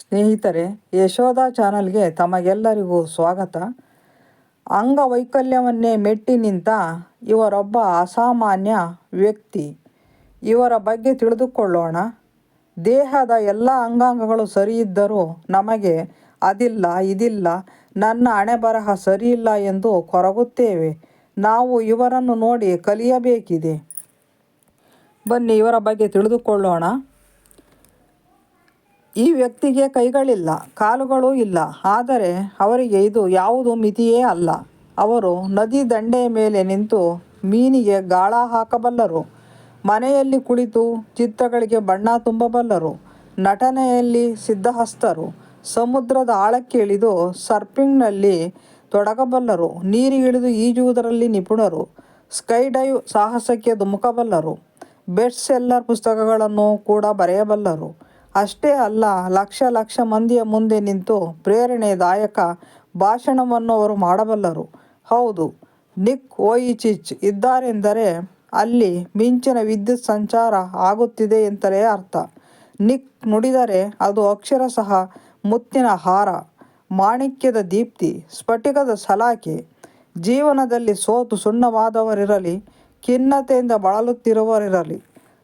ಸ್ನೇಹಿತರೆ, ಯಶೋಧ ಚಾನಲ್ಗೆ ತಮಗೆಲ್ಲರಿಗೂ ಸ್ವಾಗತ. ಅಂಗವೈಕಲ್ಯವನ್ನೇ ಮೆಟ್ಟಿ ನಿಂತ ಇವರೊಬ್ಬ ಅಸಾಮಾನ್ಯ ವ್ಯಕ್ತಿ. ಇವರ ಬಗ್ಗೆ ತಿಳಿದುಕೊಳ್ಳೋಣ. ದೇಹದ ಎಲ್ಲ ಅಂಗಾಂಗಗಳು ಸರಿಯಿದ್ದರೂ ನಮಗೆ ಅದಿಲ್ಲ, ಇದಿಲ್ಲ. ನನ್ನ ಹಣೆಬರಹ ಸರಿಯಿಲ್ಲ ಎಂದು ಕೊರಗುತ್ತೇವೆ. ನಾವು ಇವರನ್ನು ನೋಡಿ ಕಲಿಯಬೇಕಿದೆ. ಬನ್ನಿ, ಇವರ ಬಗ್ಗೆ ತಿಳಿದುಕೊಳ್ಳೋಣ. ಈ ವ್ಯಕ್ತಿಗೆ ಕೈಗಳಿಲ್ಲ, ಕಾಲುಗಳೂ ಇಲ್ಲ. ಆದರೆ ಅವರಿಗೆ ಇದು ಯಾವುದು ಮಿತಿಯೇ ಅಲ್ಲ. ಅವರು ನದಿ ದಂಡೆಯ ಮೇಲೆ ನಿಂತು ಮೀನಿಗೆ ಗಾಳ ಹಾಕಬಲ್ಲರು. ಮನೆಯಲ್ಲಿ ಕುಳಿತು ಚಿತ್ರಗಳಿಗೆ ಬಣ್ಣ ತುಂಬಬಲ್ಲರು. ನಟನೆಯಲ್ಲಿ ಸಿದ್ಧಹಸ್ತರು. ಸಮುದ್ರದ ಆಳಕ್ಕೆ ಇಳಿದು ಸರ್ಫಿಂಗ್ನಲ್ಲಿ ತೊಡಗಬಲ್ಲರು. ನೀರಿಗಿಳಿದು ಈಜುವುದರಲ್ಲಿ ನಿಪುಣರು. ಸ್ಕೈ ಡೈವ್ ಸಾಹಸಕ್ಕೆ ಧುಮುಕಬಲ್ಲರು. ಬೆಸ್ಟ್ ಸೆಲ್ಲರ್ ಪುಸ್ತಕಗಳನ್ನು ಕೂಡ ಬರೆಯಬಲ್ಲರು. ಅಷ್ಟೇ ಅಲ್ಲ, ಲಕ್ಷ ಲಕ್ಷ ಮಂದಿಯ ಮುಂದೆ ನಿಂತು ಪ್ರೇರಣೆದಾಯಕ ಭಾಷಣವನ್ನು ಅವರು ಮಾಡಬಲ್ಲರು. ಹೌದು, ನಿಕ್ ಓಯಿಚಿಚ್ ಇದ್ದಾರೆಂದರೆ ಅಲ್ಲಿ ಮಿಂಚಿನ ವಿದ್ಯುತ್ ಸಂಚಾರ ಆಗುತ್ತಿದೆ ಎಂತಲೇ ಅರ್ಥ. ನಿಕ್ ನುಡಿದರೆ ಅದು ಅಕ್ಷರಶಃ ಮುತ್ತಿನ ಹಾರ, ಮಾಣಿಕ್ಯದ ದೀಪ್ತಿ, ಸ್ಫಟಿಕದ ಸಲಾಕೆ. ಜೀವನದಲ್ಲಿ ಸೋತು ಸುಣ್ಣವಾದವರಿರಲಿ, ಖಿನ್ನತೆಯಿಂದ ಬಳಲುತ್ತಿರುವವರಿರಲಿ.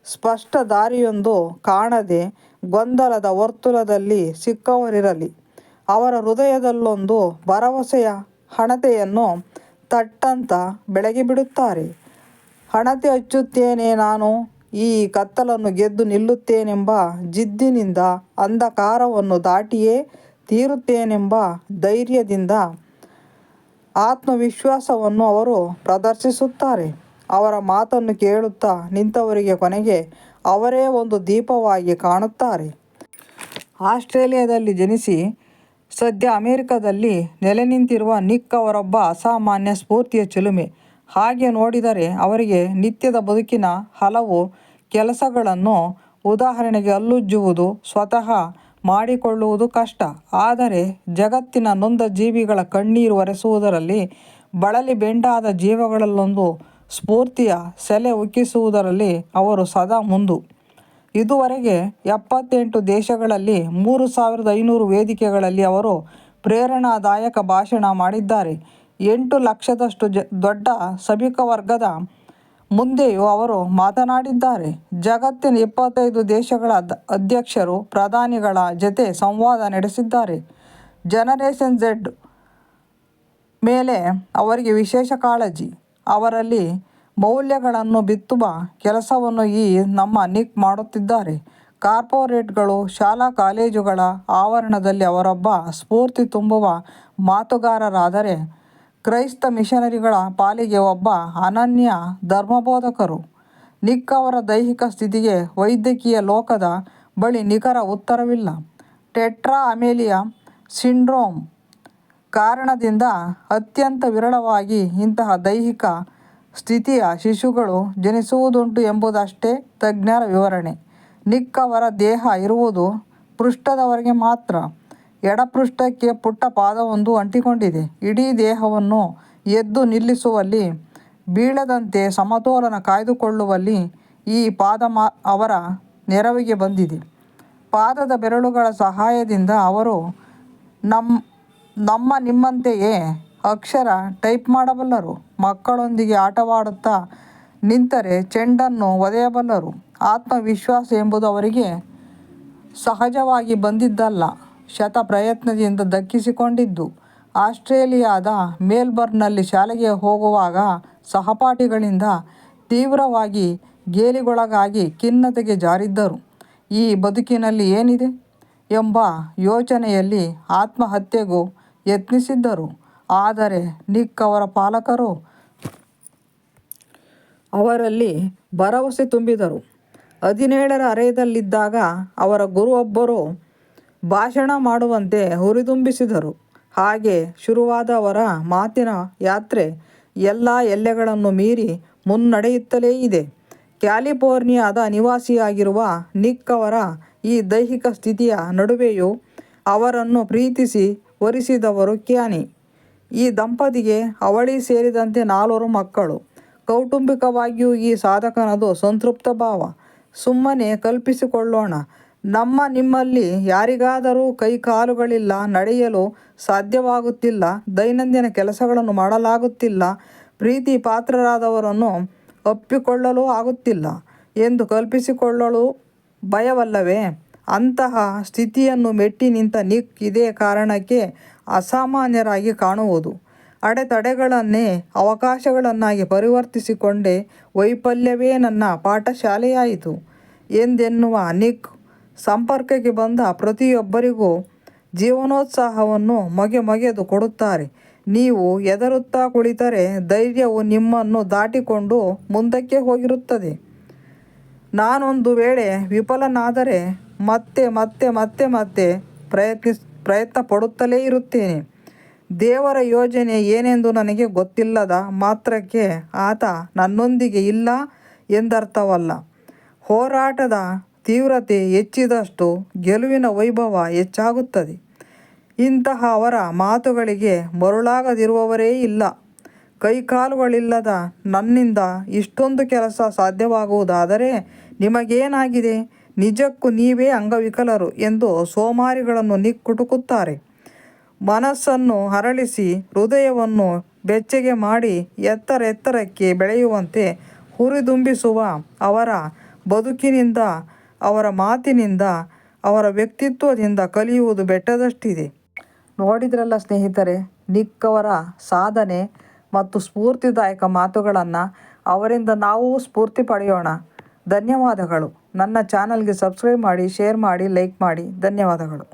ಸ್ಪಷ್ಟ ದಾರಿಯೊಂದು ಕಾಣದೆ ಗೊಂದಲದ ವರ್ತುಲದಲ್ಲಿ ಸಿಕ್ಕವರಿರಲಿ. ಅವರ ಹೃದಯದಲ್ಲೊಂದು ಭರವಸೆಯ ಹಣತೆಯನ್ನು ತಟ್ಟಂತ ಬೆಳಗಿ ಬಿಡುತ್ತಾರೆ. ಹಣತೆ ಹಚ್ಚುತ್ತೇನೆ ನಾನು, ಈ ಕತ್ತಲನ್ನು ಗೆದ್ದು ನಿಲ್ಲುತ್ತೇನೆಂಬ ಜಿದ್ದಿನಿಂದ ಅಂಧಕಾರವನ್ನು ದಾಟಿಯೇ ತೀರುತ್ತೇನೆಂಬ ಧೈರ್ಯದಿಂದ ಆತ್ಮವಿಶ್ವಾಸವನ್ನು ಅವರು ಪ್ರದರ್ಶಿಸುತ್ತಾರೆ. ಅವರ ಮಾತನ್ನು ಕೇಳುತ್ತಾ ನಿಂತವರಿಗೆ ಕೊನೆಗೆ ಅವರೇ ಒಂದು ದೀಪವಾಗಿ ಕಾಣುತ್ತಾರೆ. ಆಸ್ಟ್ರೇಲಿಯಾದಲ್ಲಿ ಜನಿಸಿ ಸದ್ಯ ಅಮೆರಿಕದಲ್ಲಿ ನೆಲೆ ನಿಂತಿರುವ ನಿಕ್ ಅವರೊಬ್ಬ ಅಸಾಮಾನ್ಯ ಸ್ಫೂರ್ತಿಯ ಚಿಲುಮೆ. ಹಾಗೆ ನೋಡಿದರೆ ಅವರಿಗೆ ನಿತ್ಯದ ಬದುಕಿನ ಹಲವು ಕೆಲಸಗಳನ್ನು ಉದಾಹರಣೆಗೆ ಅಲ್ಲುಜ್ಜುವುದು ಸ್ವತಃ ಮಾಡಿಕೊಳ್ಳುವುದು ಕಷ್ಟ. ಆದರೆ ಜಗತ್ತಿನ ನೊಂದ ಜೀವಿಗಳ ಕಣ್ಣೀರು ಒರೆಸುವುದರಲ್ಲಿ ಬಳಲಿ ಬೆಂಡಾದ ಜೀವಗಳಲ್ಲೊಂದು ಸ್ಫೂರ್ತಿಯ ಸೆಲೆ ಉಕ್ಕಿಸುವುದರಲ್ಲಿ ಅವರು ಸದಾ ಮುಂದು. ಇದುವರೆಗೆ ಎಪ್ಪತ್ತೆಂಟು ದೇಶಗಳಲ್ಲಿ ಮೂರು ಸಾವಿರದ ಐನೂರು ವೇದಿಕೆಗಳಲ್ಲಿ ಅವರು ಪ್ರೇರಣಾದಾಯಕ ಭಾಷಣ ಮಾಡಿದ್ದಾರೆ. ಎಂಟು ಲಕ್ಷದಷ್ಟು ಜ, ದೊಡ್ಡ ಸಭಿಕ ವರ್ಗದ ಮುಂದೆಯೂ ಅವರು ಮಾತನಾಡಿದ್ದಾರೆ. ಜಗತ್ತಿನ ಇಪ್ಪತ್ತೈದು ದೇಶಗಳ ಅಧ್ಯಕ್ಷರು, ಪ್ರಧಾನಿಗಳ ಜತೆ ಸಂವಾದ ನಡೆಸಿದ್ದಾರೆ. ಜನರೇಷನ್ ಝೆಡ್ ಮೇಲೆ ಅವರಿಗೆ ವಿಶೇಷ ಕಾಳಜಿ. ಅವರಲ್ಲಿ ಮೌಲ್ಯಗಳನ್ನು ಬಿತ್ತುವ ಕೆಲಸವನ್ನು ಈ ನಮ್ಮ ನಿಕ್ ಮಾಡುತ್ತಿದ್ದಾರೆ. ಕಾರ್ಪೊರೇಟ್ಗಳು, ಶಾಲಾ ಕಾಲೇಜುಗಳ ಆವರಣದಲ್ಲಿ ಅವರೊಬ್ಬ ಸ್ಫೂರ್ತಿ ತುಂಬುವ ಮಾತುಗಾರರಾದರೆ ಕ್ರೈಸ್ತ ಮಿಷನರಿಗಳ ಪಾಲಿಗೆ ಒಬ್ಬ ಅನನ್ಯ ಧರ್ಮಬೋಧಕರು. ನಿಕ್ ಅವರ ದೈಹಿಕ ಸ್ಥಿತಿಗೆ ವೈದ್ಯಕೀಯ ಲೋಕದ ಬಳಿ ನಿಖರ ಉತ್ತರವಿಲ್ಲ. ಟೆಟ್ರಾ ಅಮೇಲಿಯಾ ಸಿಂಡ್ರೋಮ್ ಕಾರಣದಿಂದ ಅತ್ಯಂತ ವಿರಳವಾಗಿ ಇಂತಹ ದೈಹಿಕ ಸ್ಥಿತಿಯ ಶಿಶುಗಳು ಜನಿಸುವುದುಂಟು ಎಂಬುದಷ್ಟೇ ತಜ್ಞರ ವಿವರಣೆ. ನಿಕ್ಕವರ ದೇಹ ಇರುವುದು ಪೃಷ್ಠದವರೆಗೆ ಮಾತ್ರ. ಎಡಪೃಷ್ಠಕ್ಕೆ ಪುಟ್ಟ ಪಾದವೊಂದು ಅಂಟಿಕೊಂಡಿದೆ. ಇಡೀ ದೇಹವನ್ನು ಎದ್ದು ನಿಲ್ಲಿಸುವಲ್ಲಿ, ಬೀಳದಂತೆ ಸಮತೋಲನ ಕಾಯ್ದುಕೊಳ್ಳುವಲ್ಲಿ ಈ ಪಾದ ಅವರ ನೆರವಿಗೆ ಬಂದಿದೆ. ಪಾದದ ಬೆರಳುಗಳ ಸಹಾಯದಿಂದ ಅವರು ನಮ್ಮ ನಮ್ಮ ನಿಮ್ಮಂತೆಯೇ ಅಕ್ಷರ ಟೈಪ್ ಮಾಡಬಲ್ಲರು. ಮಕ್ಕಳೊಂದಿಗೆ ಆಟವಾಡುತ್ತಾ ನಿಂತರೆ ಚೆಂಡನ್ನು ಒದೆಯಬಲ್ಲರು. ಆತ್ಮವಿಶ್ವಾಸ ಎಂಬುದು ಅವರಿಗೆ ಸಹಜವಾಗಿ ಬಂದಿದ್ದಲ್ಲ. ಶತ ಪ್ರಯತ್ನದಿಂದ ದಕ್ಕಿಸಿಕೊಂಡಿದ್ದು. ಆಸ್ಟ್ರೇಲಿಯಾದ ಮೆಲ್ಬರ್ನ್ನಲ್ಲಿ ಶಾಲೆಗೆ ಹೋಗುವಾಗ ಸಹಪಾಠಿಗಳಿಂದ ತೀವ್ರವಾಗಿ ಗೇಲಿಗೊಳಗಾಗಿ ಖಿನ್ನತೆಗೆ ಜಾರಿದ್ದರು. ಈ ಬದುಕಿನಲ್ಲಿ ಏನಿದೆ? ಎಂಬ ಯೋಚನೆಯಲ್ಲಿ ಆತ್ಮಹತ್ಯೆಗೂ ಯತ್ನಿಸಿದ್ದರು. ಆದರೆ ನಿಕ್ ಅವರ ಪಾಲಕರು ಅವರಲ್ಲಿ ಭರವಸೆ ತುಂಬಿದರು. ಹದಿನೇಳರ ಹರೆಯದಲ್ಲಿದ್ದಾಗ ಅವರ ಗುರುವೊಬ್ಬರು ಭಾಷಣ ಮಾಡುವಂತೆ ಹುರಿದುಂಬಿಸಿದರು. ಹಾಗೆ ಶುರುವಾದ ಅವರ ಮಾತಿನ ಯಾತ್ರೆ ಎಲ್ಲ ಎಲ್ಲೆಗಳನ್ನು ಮೀರಿ ಮುನ್ನಡೆಯುತ್ತಲೇ ಇದೆ. ಕ್ಯಾಲಿಫೋರ್ನಿಯಾದ ನಿವಾಸಿಯಾಗಿರುವ ನಿಕ್ ಅವರ ಈ ದೈಹಿಕ ಸ್ಥಿತಿಯ ನಡುವೆಯೂ ಅವರನ್ನು ಪ್ರೀತಿಸಿ ವರಿಸಿದವರು ಕ್ಯಾನಿ. ಈ ದಂಪತಿಗೆ ಅವಳಿ ಸೇರಿದಂತೆ ನಾಲ್ವರು ಮಕ್ಕಳು. ಕೌಟುಂಬಿಕವಾಗಿಯೂ ಈ ಸಾಧಕನದು ಸಂತೃಪ್ತ ಭಾವ. ಸುಮ್ಮನೆ ಕಲ್ಪಿಸಿಕೊಳ್ಳೋಣ. ನಮ್ಮ ನಿಮ್ಮಲ್ಲಿ ಯಾರಿಗಾದರೂ ಕೈ ಕಾಲುಗಳಿಲ್ಲ ನಡೆಯಲು ಸಾಧ್ಯವಾಗುತ್ತಿಲ್ಲ, ದೈನಂದಿನ ಕೆಲಸಗಳನ್ನು ಮಾಡಲಾಗುತ್ತಿಲ್ಲ, ಪ್ರೀತಿ ಪಾತ್ರರಾದವರನ್ನು ಒಪ್ಪಿಕೊಳ್ಳಲು ಆಗುತ್ತಿಲ್ಲ ಎಂದು ಕಲ್ಪಿಸಿಕೊಳ್ಳಲು ಭಯವಲ್ಲವೇ? ಅಂತಹ ಸ್ಥಿತಿಯನ್ನು ಮೆಟ್ಟಿ ನಿಂತ ನಿಕ್ ಇದೇ ಕಾರಣಕ್ಕೆ ಅಸಾಮಾನ್ಯರಾಗಿ ಕಾಣುವುದು. ಅಡೆತಡೆಗಳನ್ನೇ ಅವಕಾಶಗಳನ್ನಾಗಿ ಪರಿವರ್ತಿಸಿಕೊಂಡೇ ವೈಫಲ್ಯವೇ ನನ್ನ ಪಾಠಶಾಲೆಯಾಯಿತು. ಎಂದೆನ್ನುವ ನಿಕ್ ಸಂಪರ್ಕಕ್ಕೆ ಬಂದ ಪ್ರತಿಯೊಬ್ಬರಿಗೂ ಜೀವನೋತ್ಸಾಹವನ್ನು ಮೊಗೆ ಮೊಗೆದು ಕೊಡುತ್ತಾರೆ. ನೀವು ಎದರುತ್ತಾ ಕುಳಿತರೆ ಧೈರ್ಯವು ನಿಮ್ಮನ್ನು ದಾಟಿಕೊಂಡು ಮುಂದಕ್ಕೆ ಹೋಗಿರುತ್ತದೆ. ನಾನೊಂದು ವೇಳೆ ವಿಫಲನಾದರೆ ಮತ್ತೆ ಮತ್ತೆ ಮತ್ತೆ ಮತ್ತೆ ಪ್ರಯತ್ನಿಸ್ ಪ್ರಯತ್ನ ಪಡುತ್ತಲೇ ಇರುತ್ತೇನೆ. ದೇವರ ಯೋಜನೆ ಏನೆಂದು ನನಗೆ ಗೊತ್ತಿಲ್ಲದ ಮಾತ್ರಕ್ಕೆ ಆತ ನನ್ನೊಂದಿಗೆ ಇಲ್ಲ ಎಂದರ್ಥವಲ್ಲ. ಹೋರಾಟದ ತೀವ್ರತೆ ಹೆಚ್ಚಿದಷ್ಟು ಗೆಲುವಿನ ವೈಭವ ಹೆಚ್ಚಾಗುತ್ತದೆ. ಇಂತಹ ಅವರ ಮಾತುಗಳಿಗೆ ಮರುಳಾಗದಿರುವವರೇ ಇಲ್ಲ. ಕೈಕಾಲುಗಳಿಲ್ಲದ ನನ್ನಿಂದ ಇಷ್ಟೊಂದು ಕೆಲಸ ಸಾಧ್ಯವಾಗುವುದಾದರೆ ನಿಮಗೇನಾಗಿದೆ? ನಿಜಕ್ಕೂ ನೀವೇ ಅಂಗವಿಕಲರು ಎಂದು ಸೋಮಾರಿಗಳನ್ನು ನಿಕ್ಕುಟುಕುತ್ತಾರೆ. ಮನಸ್ಸನ್ನು ಹರಳಿಸಿ ಹೃದಯವನ್ನು ಬೆಚ್ಚಗೆ ಮಾಡಿ ಎತ್ತರ ಎತ್ತರಕ್ಕೆ ಬೆಳೆಯುವಂತೆ ಹುರಿದುಂಬಿಸುವ ಅವರ ಬದುಕಿನಿಂದ, ಅವರ ಮಾತಿನಿಂದ, ಅವರ ವ್ಯಕ್ತಿತ್ವದಿಂದ ಕಲಿಯುವುದು ಬೆಟ್ಟದಷ್ಟಿದೆ. ನೋಡಿದ್ರಲ್ಲ ಸ್ನೇಹಿತರೆ, ನಿಕ್ಕವರ ಸಾಧನೆ ಮತ್ತು ಸ್ಫೂರ್ತಿದಾಯಕ ಮಾತುಗಳನ್ನು ಅವರಿಂದ ನಾವು ಸ್ಫೂರ್ತಿ ಪಡೆಯೋಣ. ಧನ್ಯವಾದಗಳು. ನನ್ನ ಚಾನಲ್ಗೆ ಸಬ್ಸ್ಕ್ರೈಬ್ ಮಾಡಿ ಶೇರ್ ಮಾಡಿ ಲೈಕ್ ಮಾಡಿ. ಧನ್ಯವಾದಗಳು.